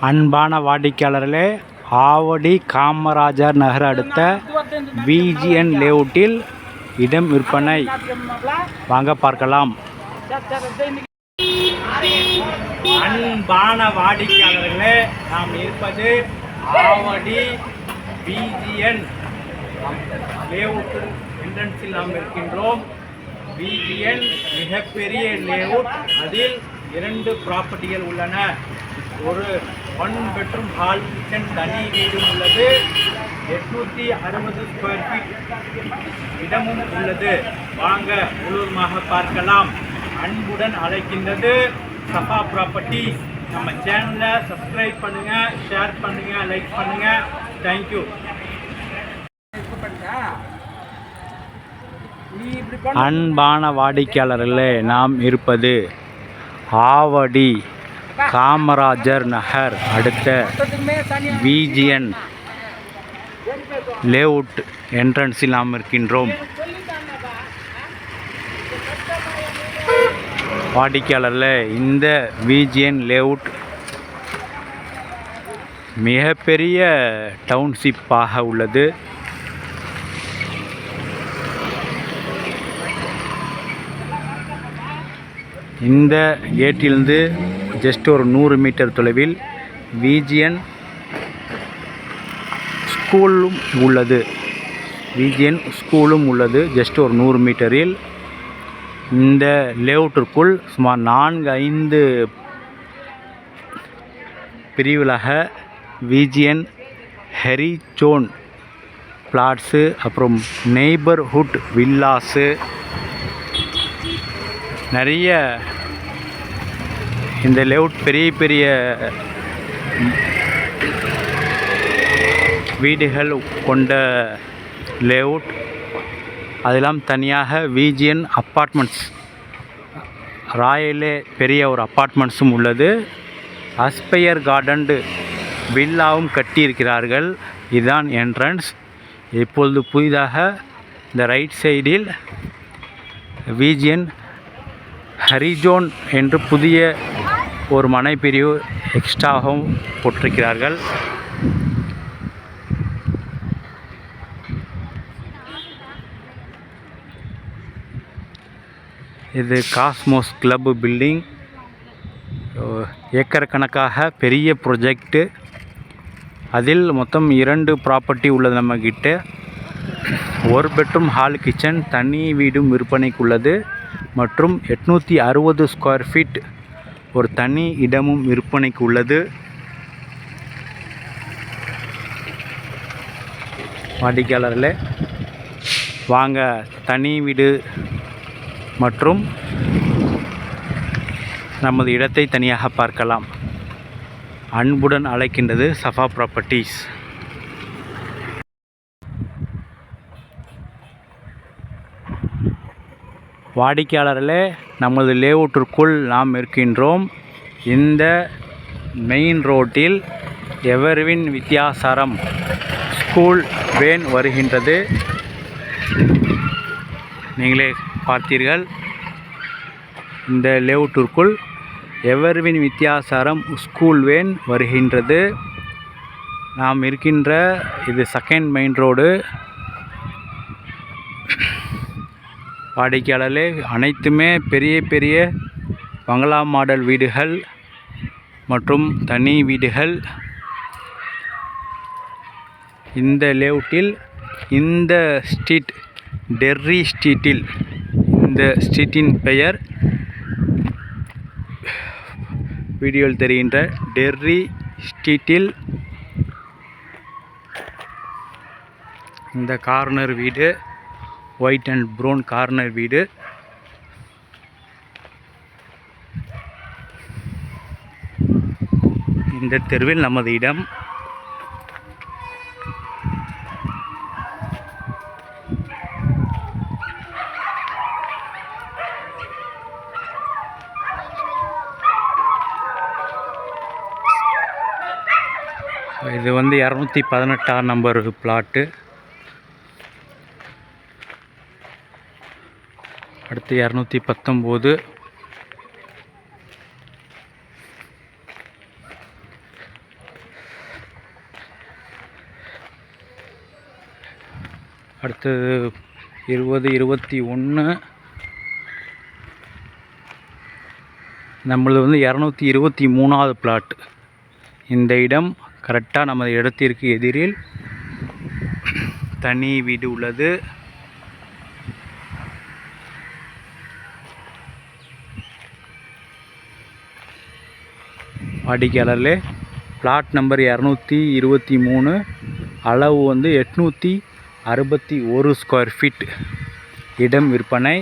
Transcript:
அன்பான வாடிக்கையாளர்களே ஆவடி காமராஜர் நகர் அடுத்த விஜிஎன் லேவுட்டில் இடம் விற்பனை. வாங்க பார்க்கலாம். அன்பான வாடிக்கையாளர்களே நாம் இருப்பது ஆவடி பிஜிஎன் லேஅவுட் என்ட்ரன்ஸில் நாம் இருக்கின்றோம். பிஜிஎன் மிகப்பெரிய லேவுட் அதில் இரண்டு ப்ராப்பர்ட்டிகள் உள்ளன. ஒரு ஒன் பெட்ரூம் ஹால் கிச்சன் தனி வீடும் உள்ளது. எட்நூற்றி அறுபது ஸ்கொயர் ஃபீட் இடமும் உள்ளது. வாங்க முழுவதுமாக பார்க்கலாம். அன்புடன் அழைக்கின்றது சஃபா ப்ராப்பர்ட்டிஸ் நம்ம சேனலை சப்ஸ்கிரைப் பண்ணுங்கள் ஷேர் பண்ணுங்கள் லைக் பண்ணுங்கள் தேங்க்யூ அன்பான வாடிக்கையாளர்களே நாம் இருப்பது ஆவடி. காமராஜர் நகர் அடுத்த விஜிஎன் லேஅவுட் என்ட்ரன்ஸில் நாம் இருக்கின்றோம். வாடிக்கையாளரில் இந்த விஜிஎன் லேஅவுட் மிகப்பெரிய டவுன்ஷிப்பாக உள்ளது. இந்த கேட்டிலிருந்து ஜஸ்ட் ஒரு நூறு மீட்டர் தொலைவில் விஜிஎன் ஸ்கூலும் உள்ளது. விஜிஎன் ஸ்கூலும் உள்ளது. ஜஸ்ட் ஒரு நூறு மீட்டரில். இந்த லேஅவுட்டிற்குள் சுமார் நான்கு ஐந்து பிரிவுகளாக விஜிஎன் ஹெரிச்சோன் பிளாட்ஸு அப்புறம் நெய்பர்ஹுட் வில்லாஸு நிறைய இந்த லேவுட் பெரிய பெரிய வீடுகள் கொண்ட லேவுட் அதெல்லாம் தனியாக விஜிஎன் அப்பார்ட்மெண்ட்ஸ் ராயலே பெரிய ஒரு அப்பார்ட்மெண்ட்ஸும் உள்ளது. அஸ்பயர் கார்டன்டு வில்லாவும் கட்டியிருக்கிறார்கள். இதுதான் என்ட்ரன்ஸ் இப்பொழுது புதிதாக இந்த ரைட் சைடில் விஜிஎன் ஹரிஜோன் என்று புதிய ஒரு மனைப்பிரிவு எக்ஸ்ட்ராகவும் போட்டிருக்கிறார்கள். இது காஸ்மோஸ் கிளப் பில்டிங். ஏக்கர் கணக்காக பெரிய ப்ரொஜெக்ட்டு. அதில் மொத்தம் இரண்டு ப்ராப்பர்ட்டி உள்ளது நம்மக்கிட்ட ஒரு பெட்ரூம் ஹால் கிச்சன் தனி வீடும் விற்பனைக்கு உள்ளது மற்றும் எட்நூற்றி அறுபது ஸ்கொயர் ஃபீட் ஒரு தனி இடமும் விற்பனைக்கு உள்ளது வாடிக்கையாளர்களே வாங்க தனி வீடு மற்றும் நமது இடத்தை தனியாக பார்க்கலாம். அன்புடன் அழைக்கின்றது சஃபா ப்ராப்பர்ட்டிஸ் வாடிக்கையாளர்களே நமது லேஅவுட்டிற்குள் நாம் இருக்கின்றோம். இந்த மெயின் ரோட்டில் எவர்வின் வித்தியாசாரம் ஸ்கூல் வேன் வருகின்றது? நீங்களே பார்த்தீர்கள். இந்த லேஅவுட்டிற்குள் எவர்வின் வித்தியாசாரம் ஸ்கூல் வேன் வருகின்றது? நாம் இருக்கின்ற இது செகண்ட் மெயின் ரோடு வாடிக்கையாளர்களே அனைத்துமே பெரிய பெரிய பங்களா மாடல் வீடுகள் மற்றும் தனி வீடுகள். இந்த லேவுட்டில் இந்த ஸ்ட்ரீட் டெர்ரி ஸ்ட்ரீட்டில் இந்த ஸ்ட்ரீட்டின் பெயர் வீடியோவில் தெரிகின்ற டெர்ரி ஸ்ட்ரீட்டில் இந்த கார்னர் வீடு. ஒயிட் அண்ட் ப்ரௌன் கார்னர் வீடு. இந்த தெருவில் நமது இடம். இது வந்து இரநூத்தி பதினெட்டாம் நம்பர் பிளாட்டு அடுத்து இரநூத்தி பத்தொம்போது. அடுத்தது இருபது இருபத்தி ஒன்று. நம்மளது வந்து இரநூத்தி இருபத்தி மூணாவது பிளாட் இந்த இடம் கரெக்டாக நமது இடத்திற்கு எதிரில் தனி வீடு உள்ளது. வாடிக்கையாளர்களே பிளாட் நம்பர் இரநூத்தி இருபத்தி மூணு அளவு வந்து எட்நூற்றி அறுபத்தி ஒரு ஸ்கொயர் ஃபீட் இடம் விற்பனை